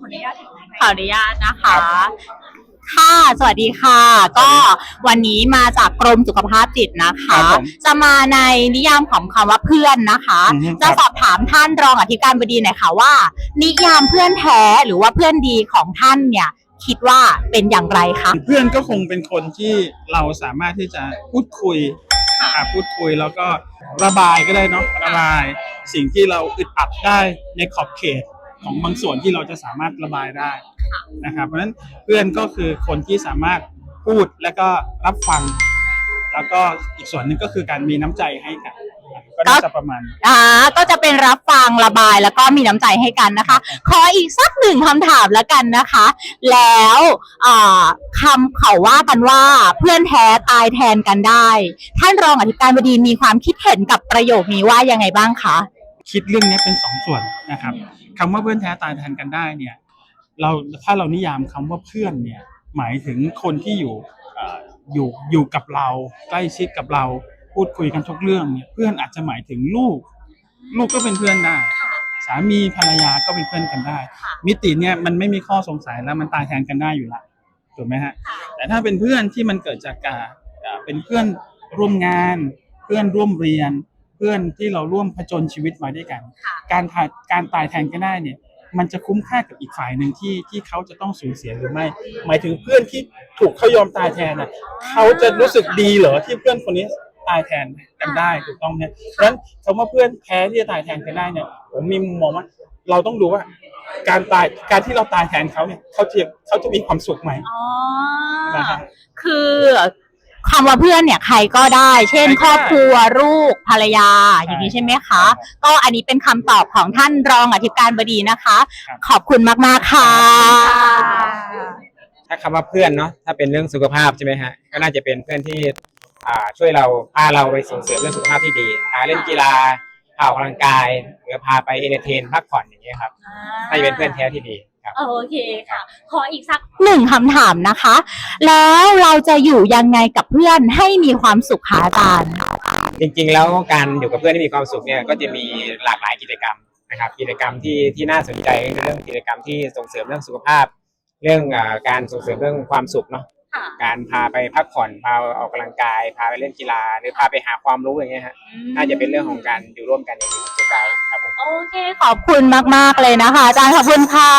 ขออนุญาตถือไมค์ขออนุญาตนะคะ ค่ะ สวัสดีค่ะ ก็วันนี้มาจากกรมสุขภาพจิตนะคะ ครับผมจะมาในนิยามของคำว่าเพื่อนนะคะ อือฮึจะครับ สอบถามท่านรองอธิการบดีหน่อยค่ะว่า นิยามเพื่อนแท้หรือว่าเพื่อนดีของท่านเนี่ย คิดว่าเป็นอย่างไรคะ เพื่อนก็คงเป็นคนที่เราสามารถที่จะพูดคุยอ่าพูดคุยแล้วก็ระบายก็ได้เนาะระบาย สิ่งที่เราอึดอัดได้ในขอบเขต ของบางส่วนที่เราจะสามารถระบายได้นะครับ เพราะฉะนั้นเพื่อนก็คือคนที่สามารถพูดและก็รับฟัง แล้วก็อีกส่วนหนึ่งก็คือการมีน้ำใจให้กันก็น่าจะประมาณนี้ อ่าก็จะเป็นรับฟังระบายแล้วก็มีน้ำใจให้กันนะคะ ขออีกสักหนึ่งคำถามแล้วกันนะคะ แล้วอ่าคำเขาว่ากันว่าเพื่อนแท้ตายแทนกันได้ ท่านรองอธิการบดีมีความคิดเห็นกับประโยคนี้ว่ายังไงบ้างคะ คิดเรื่องนี้เป็นสองส่วนนะครับ คำว่าเพื่อนแท้ตายแทนกันได้เนี่ย เราถ้าเรานิยามคำว่าเพื่อนเนี่ย หมายถึงคนที่อยู่เอ่ออยู่อยู่กับเราใกล้ชิดกับเราพูดคุยกันทุกเรื่องเนี่ยเพื่อนอาจจะหมายถึงลูก ลูกก็เป็นเพื่อนได้สามีภรรยาก็เป็นเพื่อนกันได้มิติเนี่ยมันไม่มีข้อสงสัยแล้วมันตายแทนกันได้อยู่ละถูกไหมฮะแต่ถ้าเป็นเพื่อนที่มันเกิดจากการเอ่อเป็นเพื่อนร่วมงาน เพื่อนร่วมเรียนเพื่อนที่เราร่วมผจญชีวิตมาด้วยกัน การตายการตายแทนกันได้เนี่ย มันจะคุ้มค่ากับอีกฝ่ายหนึ่งที่ที่เขาจะต้องสูญเสียหรือไม่ หมายถึงเพื่อนที่ถูกเขายอมตายแทนน่ะเขาจะรู้สึกดีเหรอที่เพื่อนคนนี้ตายแทนกันได้ถูกต้องเนี่ยเพราะฉะนั้นคำว่าเพื่อนแท้ที่จะตายแทนกันได้เนี่ย ผมมีมุมมองว่าเราต้องดูว่าการตายการที่เราตายแทนเขาเนี่ยเขาจะเขาจะมีความสุขไหมอ๋อนะครับคือ คำว่าเพื่อนเนี่ยใครก็ได้ เช่น ใครก็ได้ ครอบครัวลูกภรรยาใช่อย่างนี้ใช่ไหมคะ ก็อันนี้เป็นคำตอบของท่านรองอธิการบดีนะคะครับขอบคุณมากๆค่ะ ถ้าคำว่าเพื่อนเนาะถ้าเป็นเรื่องสุขภาพใช่ไหมฮะก็น่าจะเป็นเพื่อนที่อ่าช่วยเราพาเราไปส่งเสริมเรื่องสุขภาพที่ดีพาเล่นกีฬาพาออกกำลังกายหรือพาไปเอนเตอร์เทนพักผ่อนอย่างเงี้ยครับน่าจะเป็นเพื่อนแท้ที่ดี ครับ โอเคค่ะ ขออีกสักหนึ่งคำถามนะคะ แล้วเราจะอยู่ยังไงกับเพื่อนให้มีความสุขคะอาจารย์ จริงๆ แล้วการอยู่กับเพื่อนที่มีความสุขเนี่ยก็จะมีหลากหลายกิจกรรมนะครับกิจกรรมที่ที่น่าสนใจคือเรื่องกิจกรรมที่ส่งเสริมเรื่องสุขภาพ เรื่องอาการส่งเสริมเรื่องความสุขเนาะค่ะการพาไปพักผ่อนพาออกกำลังกาย พาไปเล่นกีฬา หรือพาไปหาความรู้อย่างเงี้ยฮะน่าจะเป็นเรื่องของการอยู่ร่วมกันอย่างมีความสุขได้ครับผม โอเคขอบคุณมาก ๆ เลยนะคะอาจารย์ขอบคุณค่ะ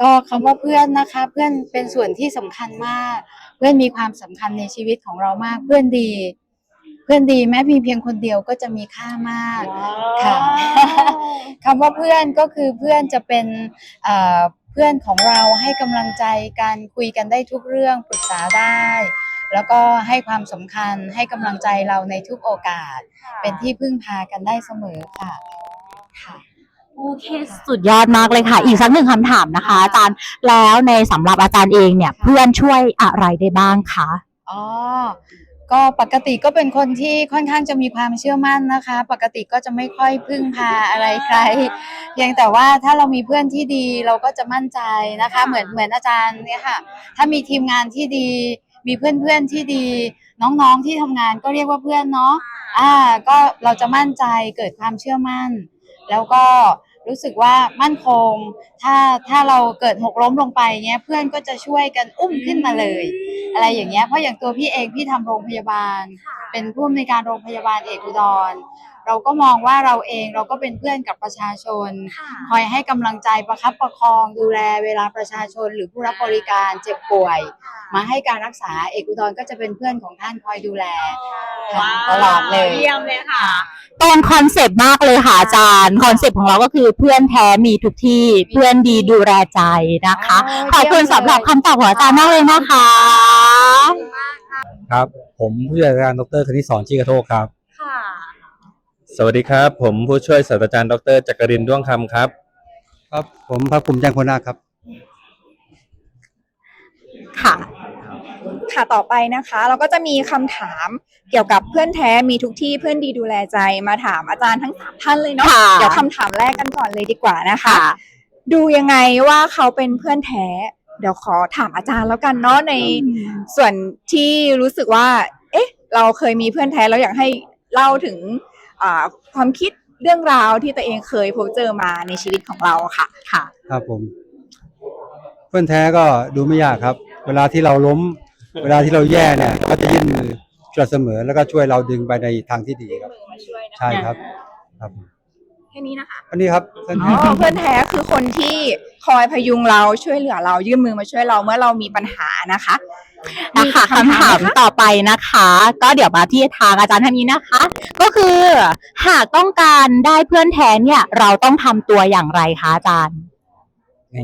ก็คำว่าเพื่อนนะคะ เพื่อนเป็นส่วนที่สำคัญมาก เพื่อนมีความสำคัญในชีวิตของเรามาก เพื่อนดี เพื่อนดีแม้มีเพียงคนเดียวก็จะมีค่ามาก ค่ะ คำว่าเพื่อนก็คือเพื่อนจะเป็นเอ่อเพื่อนของเราให้กำลังใจกันคุยกันได้ทุกเรื่องปรึกษาได้ แล้วก็ให้ความสำคัญให้กำลังใจเราในทุกโอกาส เป็นที่พึ่งพากันได้เสมอค่ะค่ะ โอเคสุดยอดมากเลยค่ะ อีกสักหนึ่งคำถามนะคะ อาจารย์แล้วในสำหรับอาจารย์เองเนี่ย เพื่อนช่วยอะไรได้บ้างคะอ๋อก็ปกติก็เป็นคนที่ค่อนข้างจะมีความเชื่อมั่นนะคะ ปกติก็จะไม่ค่อยพึ่งพาอะไรใครเพียงแต่ว่าถ้าเรามีเพื่อนที่ดีเราก็จะมั่นใจนะคะ เหมือนเหมือนอาจารย์เนี่ยค่ะ ถ้ามีทีมงานที่ดี มีเพื่อนๆที่ดี น้องๆที่ทำงานก็เรียกว่าเพื่อนเนาะอ่า ก็เราจะมั่นใจเกิดความเชื่อมั่น แล้วก็รู้สึกว่ามั่นคง ถ้าถ้าเราเกิดหกล้มลงไปเงี้ยเพื่อนก็จะช่วยกันอุ้มขึ้นมาเลย อะไรอย่างเงี้ยเพราะอย่างตัวพี่เองพี่ทำโรงพยาบาล เป็นผู้อำนวยการโรงพยาบาลเอกอุดร เราก็มองว่าเราเองเราก็เป็นเพื่อนกับประชาชน คอยให้กำลังใจประคับประคองดูแลเวลาประชาชนหรือผู้รับบริการเจ็บป่วย มาให้การรักษาเอกอุดรก็จะเป็นเพื่อนของท่านคอยดูแลค่ะตลอดเลยเยี่ยมเลยค่ะตรงคอนเซปต์มากเลยค่ะอาจารย์คอนเซปต์ของเราก็คือเพื่อนแท้มีทุกที่เพื่อนดีดูแลใจนะคะอ๋อขอบคุณเยี่ยมเลยสำหรับคำตอบของอาจารย์มากเลยนะคะ ครับ ผมผู้จัดการดรคณิตสอนชีกระโทกครับค่ะ สวัสดีครับ ผมผู้ช่วยศาสตราจารย์ดรจักรินทร์ด้วงคำครับ ครับ ผมพระภูมิจังโคนาครับ ค่ะ ค่ะต่อไปนะคะ เราก็จะมีคำถามเกี่ยวกับเพื่อนแท้มีทุกที่เพื่อนดีดูแลใจมาถามอาจารย์ทั้งสามท่านเลยเนาะค่ะ เดี๋ยวคำถามแรกกันก่อนเลยดีกว่านะคะค่ะดูยังไงว่าเขาเป็นเพื่อนแท้ เดี๋ยวขอถามอาจารย์แล้วกันเนาะในส่วนที่รู้สึกว่า เอ๊ะ เราเคยมีเพื่อนแท้แล้วอยากให้เล่าถึงอ่า ความคิดเรื่องราวที่ตัวเองเคยพบเจอมาในชีวิตของเราค่ะ ค่ะ ครับผม เพื่อนแท้ก็ดูไม่ยากครับ เวลาที่เราล้ม เวลาที่เราแย่เนี่ย ก็จะยื่นมือช่วยเสมอแล้วก็ช่วยเราดึงไปในทางที่ดีครับใช่ครับ ครับแค่นี้นะคะ อันนี้ครับเพื่อนอ๋แท้อเพื่อนแท้คือคนที่คอยพยุงเราช่วยเหลือเรายื่นมือมาช่วยเราเมื่อเรามีปัญหานะคะ นะคะคำถามไหคะต่อไปนะคะ ก็เดี๋ยวมาที่ทางอาจารย์ท่านนี้นะคะ ก็คือหากต้องการได้เพื่อนแท้เนี่ย เราต้องทำตัวอย่างไรคะอาจารย์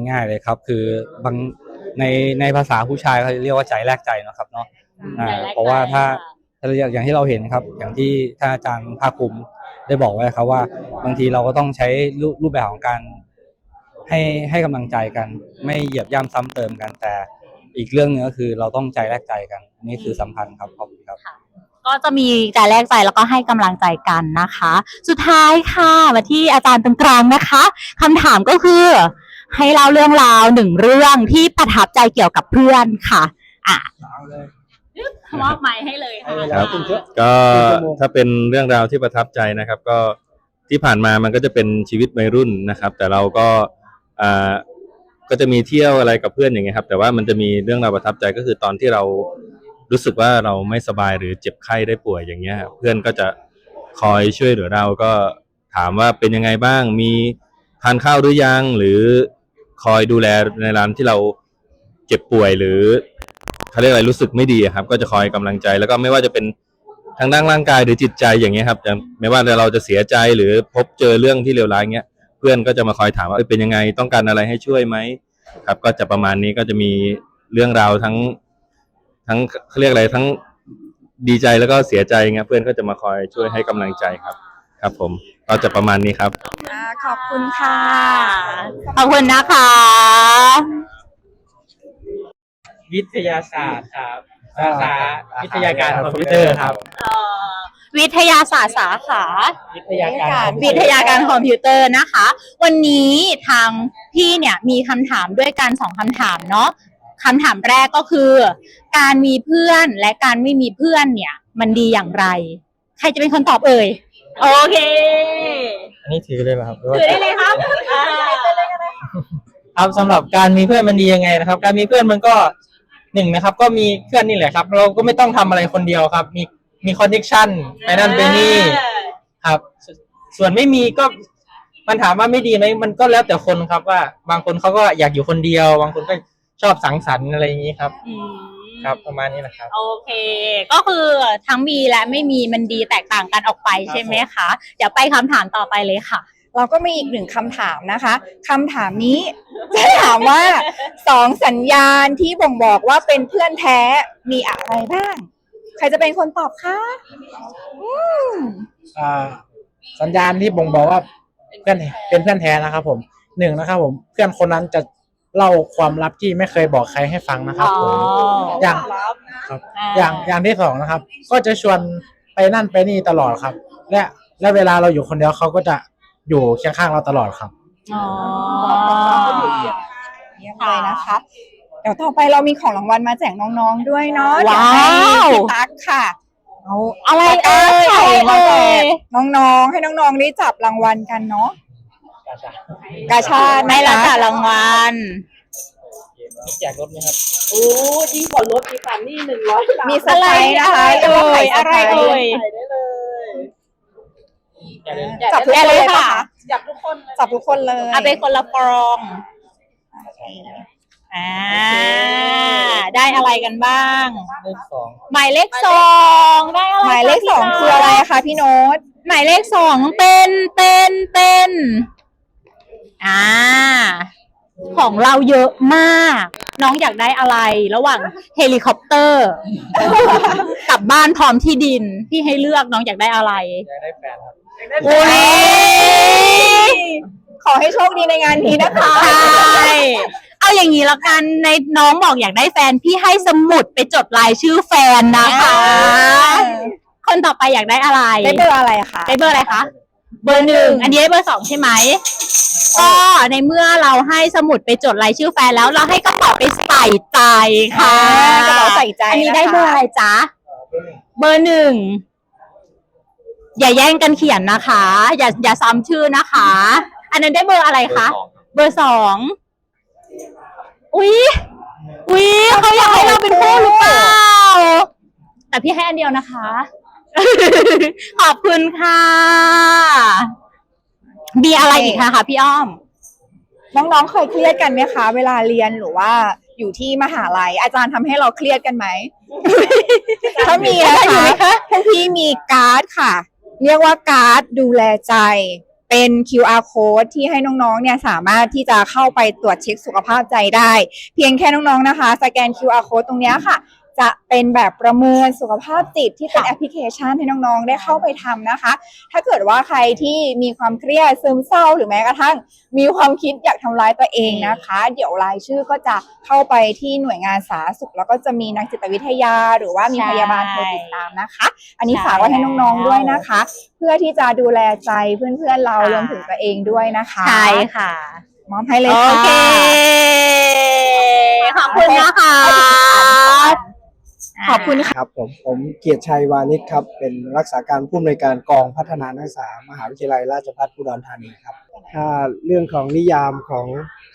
ง่ายๆเลยครับ คือบางในในภาษาผู้ชายเขาเรียกว่าใจแลกใจเนอะครับเนาะ อ่าใจแลกใจเพราะว่าถ้าค่ะถ้าอย่างอย่างที่เราเห็นครับ อย่างที่ท่านอาจารย์ภาคภูมิได้บอกไว้ครับว่า บางทีเราก็ต้องใช้รูปรูปแบบของการให้ให้กำลังใจกัน ไม่เหยียบย่ำซ้ำเติมกันแต่ อีกเรื่องหนึงก็คือเราต้องใจแลกใจกัน อันนี่คือสำคัญครับขอบคุณครับ ก็จะมีใจแลกใจแล้วก็ให้กำลังใจกันนะคะ สุดท้ายค่ะมาที่อาจารย์ตรงกลางนะคะคำถามก็คือ ให้เล่าเรื่องราวหนึ่งเรื่องที่ประทับใจเกี่ยวกับเพื่อนค่ะอะมอบไม้ให้เลยค่ะ ครับ ก็ถ้าเป็นเรื่องราวที่ประทับใจนะครับ ก็ที่ผ่านมามันก็จะเป็นชีวิตวัยรุ่นนะครับ แต่เราก็อ่า ก็จะมีเที่ยวอะไรกับเพื่อนอย่างเงี้ยครับ แต่ว่ามันจะมีเรื่องราวประทับใจก็คือตอนที่เรารู้สึกว่าเราไม่สบายหรือเจ็บไข้ได้ป่วยอย่างเงี้ย เพื่อนก็จะคอยช่วยเหลือเราก็ถามว่าเป็นยังไงบ้างมีทานข้าวหรือยังหรือคอยดูแลในร้านที่เราเจ็บป่วยหรือเขาเรียกอะไรรู้สึกไม่ดีครับ ก็จะคอยกำลังใจ แล้วก็ไม่ว่าจะเป็นทางด้านร่างกายหรือจิตใจอย่างเงี้ยครับไม่ว่าเราจะเสียใจหรือพบเจอเรื่องที่เลวร้ายเงี้ย พื่อนก็จะมาคอยถามว่าเอ้ยเป็นยังไงต้องการอะไรให้ช่วยไหมครับ ก็จะประมาณนี้ก็จะมีเรื่องราวทั้งทั้งเขาเรียกอะไรทั้งดีใจแล้วก็เสียใจเงี้ยเพื่อนก็จะมาคอยช่วยให้กำลังใจครับ ครับ ผมก็จะประมาณนี้ครับ อ่าขอบคุณค่ะ ขอบคุณนะคะ วิทยาศาสตร์ครับ สาขาวิทยาการคอมพิวเตอร์ครับเอ่อ วิทยาศาสตร์สาขา วิทยาการวิทยาการคอมพิวเตอร์นะคะ วันนี้ทางพี่เนี่ยมีคำถามด้วยกันสองคำถามเนาะคำถามแรกก็คือ การมีเพื่อนและการไม่มีเพื่อนเนี่ย มันดีอย่างไร ใครจะเป็นคนตอบเอ่ยโอเคอันนี้ถือเลยไหมครับหรือว่าถือได้เลยครับอ่าครับสำหรับการมีเพื่อนมันดียังไงนะครับ การมีเพื่อนมันก็หนึ่งนะครับ ก็มีเพื่อนนี่แหละครับ เราก็ไม่ต้องทำอะไรคนเดียวครับ มี มีคอนเนคชั่นไปนั่นไปนี่ครับสส่วนไม่มีก็มันถามว่าไม่ดีไหมมันก็แล้วแต่คนครับว่า บางคนเขาก็อยากอยู่คนเดียว บางคนก็ชอบสังสรรค์อะไรอย่างนี้ครับ อืมครับประมาณนี้แหละครับ โอเค ก็คือทั้งมีและไม่มีมันดีแตกต่างกันออกไปใช่ไหมคะเดี๋ยวไปคำถามต่อไปเลยค่ะ เราก็มีอีกหนึ่งคำถามนะคะคำถามนี้ จะถามว่าสองสัญญาณที่บ่งบอกว่าเป็นเพื่อนแท้มีอะไรบ้าง ใครจะเป็นคนตอบคะอืมอ่าสัญญาณที่บ่งบอกว่าเพื่อนเป็นเพื่อนแท้นะครับผมหนึ่งนะครับผมเพื่อนคนนั้นจะเล่าความลับที่ไม่เคยบอกใครให้ฟังนะครับผมอย่างครับ อย่างอย่างที่สองนะครับ ก็จะชวนไปนั่นไปนี่ตลอดครับ และและเวลาเราอยู่คนเดียวเขาก็จะอยู่เคียงข้างเราตลอดครับ อ๋อเยี่ยมเลยนะคะ เดี๋ยวต่อไปเรามีของรางวัลมาแจกน้องๆด้วยเนาะว้าวเดี๋ยให้พี่ตั๊กค่ะเอาอะไรเอ่ยไข่อะไรมาแจเอ่ยกน้องๆ ให้น้องๆได้จับรางวัลกันเนาะ กาชาติในราคารางวัลมีแจกรถไหมครับ โอ้ดีกว่ารถอีกคันนี่หนึ่งร้อยบาทมีเซอร์ไพรส์นะคะอะไรเรียกว่าไข่เอ่ยเซอร์ไพรส์อะไรเอ่ย ใส่ได้เลยจับทุกคนเลยปะคะจับทุกคนเลยจับทุกคนเลย เอาไปคนละฟอง อ่าได้อะไรกันบ้าง เลขสองหมายเลขสองได้อะไรหมายเลขคะสองพี่คืออะไรคะพี่โน้ตหมายเลขสองเป็นเป็นเป็นอ่า ของเราเยอะมาก น้องอยากได้อะไรระหว่างเฮลิคอปเตอร์กลับบ้านพร้อมที่ดินพี่ให้เลือกน้องอยากได้อะไรอยากได้แฟนครับโอ้ยขอให้โชคดีในงานนี้นะคะใช่ เอาอย่างนี้แล้วกันในน้องบอกอยากได้แฟนพี่ให้สมุดไปจดรายชื่อแฟนนะคะ คนต่อไปอยากได้อะไรได้เบอร์อะไรคะได้เบอร์อะไรคะเบอร์หนึ่งอันนี้ได้เบอร์สองใช่ไหมก็ในเมื่อเราให้สมุดไปจดรายชื่อแฟนแล้วเราให้กระเป๋าไปใส่ใจค่ะกระเป๋าใส่ใจอันนี้นะคะได้เบอร์อะไรจ๊ะเบอร์หนึ่งอย่าแย่งกันเขียนนะคะ อย่าอย่าซ้ำชื่อนะคะ อันนั้นได้เบอร์อะไรคะเบอร์สอง อุ๊ยอุ๊ยเขาอยากให้เราเป็นคู่หรือเปล่า แต่พี่ให้อันเดียวนะคะ ขอบคุณค่ะ มีอะไรอีกคะคะพี่อ้อม น้องๆเคยเครียดกันไหมคะ เวลาเรียนหรือว่าอยู่ที่มหาลัย อาจารย์ทำให้เราเครียดกันไหม ถ้ามีนะคะพวกพี่มีการ์ดค่ะ เรียกว่าการ์ดดูแลใจ เป็น QR code ที่ให้น้องๆ เนี่ยสามารถที่จะเข้าไปตรวจเช็คสุขภาพใจได้ เพียงแค่น้องๆ นะคะ สแกน QR code ตรงนี้ค่ะ จะเป็นแบบประเมินสุขภาพจิตที่เป็นแอปพลิเคชันให้น้องๆ ได้เข้าไปทำนะคะ ถ้าเกิดว่าใครที่มีความเครียดซึมเศร้าหรือแม้กระทั่ง มีความคิดอยากทำร้ายตัวเองนะคะ เดี๋ยวรายชื่อก็จะเข้าไปที่หน่วยงานสาธารณสุข แล้วก็จะมีนักจิตวิทยา หรือว่ามีใช่พยาบาลคอยติดตามนะคะ อันนี้ใช่ฝากไว้ให้น้องๆด้วยนะคะ เพื่อที่จะดูแลใจเพื่อนๆเราค่ะรวมถึงตัวเองด้วยนะคะใช่ค่ะมอบให้เลยโอค่ะเคขอบคุณนะคะข อบคุณค่ะครับผมผมเกียรติชัยวานิชครับ เป็นรักษาการผู้อำนวยการกองพัฒนานักศึกษามหาวิทยาลัยราชภัฏอุดรธานีครับถ้าเรื่องของนิยามของ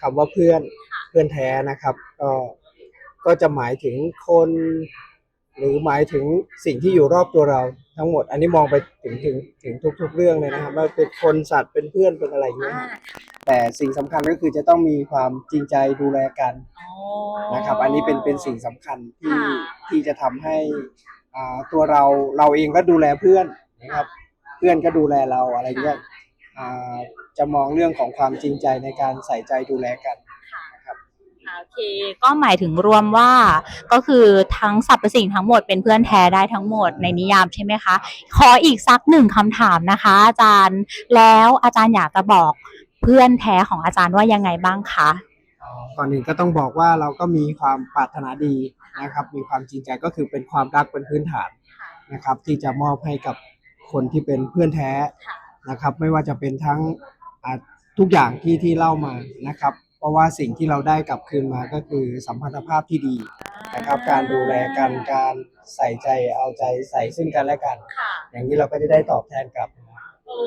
คำว่าเพื่อนเพื่อนแท้นะครับ ก็ก็จะหมายถึงคน หรือหมายถึงสิ่งที่อยู่รอบตัวเราทั้งหมด อันนี้มองไปถึงถึงถึงทุก ๆ เรื่องเลยนะครับว่าเป็นคนสัตว์เป็นเพื่อนเป็นอะไรอย่างเงี้ยครับแต่สิ่งสำคัญก็คือจะต้องมีความจริงใจดูแลกันนะครับ อันนี้เป็นเป็นสิ่งสำคัญที่ค่ะที่จะทำให้อ่าตัวเราเราเองก็ดูแลเพื่อนนะครับ เพื่อนก็ดูแลเราอะไรเงี้ยอ่าจะมองเรื่องของความจริงใจในการใส่ใจดูแลกัน โอเค ก็หมายถึงรวมว่าก็คือทั้งสรรพสิ่งทั้งหมดเป็นเพื่อนแท้ได้ทั้งหมดในนิยามใช่ไหมคะ ขออีกสักหนึ่งคำถามนะคะ อาจารย์แล้วอาจารย์อยากจะบอกเพื่อนแท้ของอาจารย์ว่ายังไงบ้างคะก่อนอื่นก็ต้องบอกว่าเราก็มีความปรารถนาดีนะครับ มีความจริงใจก็คือเป็นความรักเป็นพื้นฐานนะครับ ที่จะมอบให้กับคนที่เป็นเพื่อนแท้นะครับ ไม่ว่าจะเป็นทั้งอ่าทุกอย่างที่ที่เล่ามานะครับ เพราะว่าสิ่งที่เราได้กลับคืนมาก็คือสัมพันธภาพที่ดีนะครับ การดูแลกันการใส่ใจเอาใจใส่ซึ่งกันและกันอย่างนี้เราก็จะได้ตอบแทนกลับ โอ้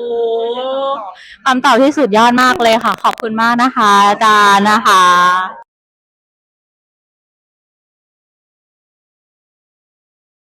คำตอบที่สุดยอดมากเลยค่ะ ขอบคุณมากนะคะอาจารย์นะคะ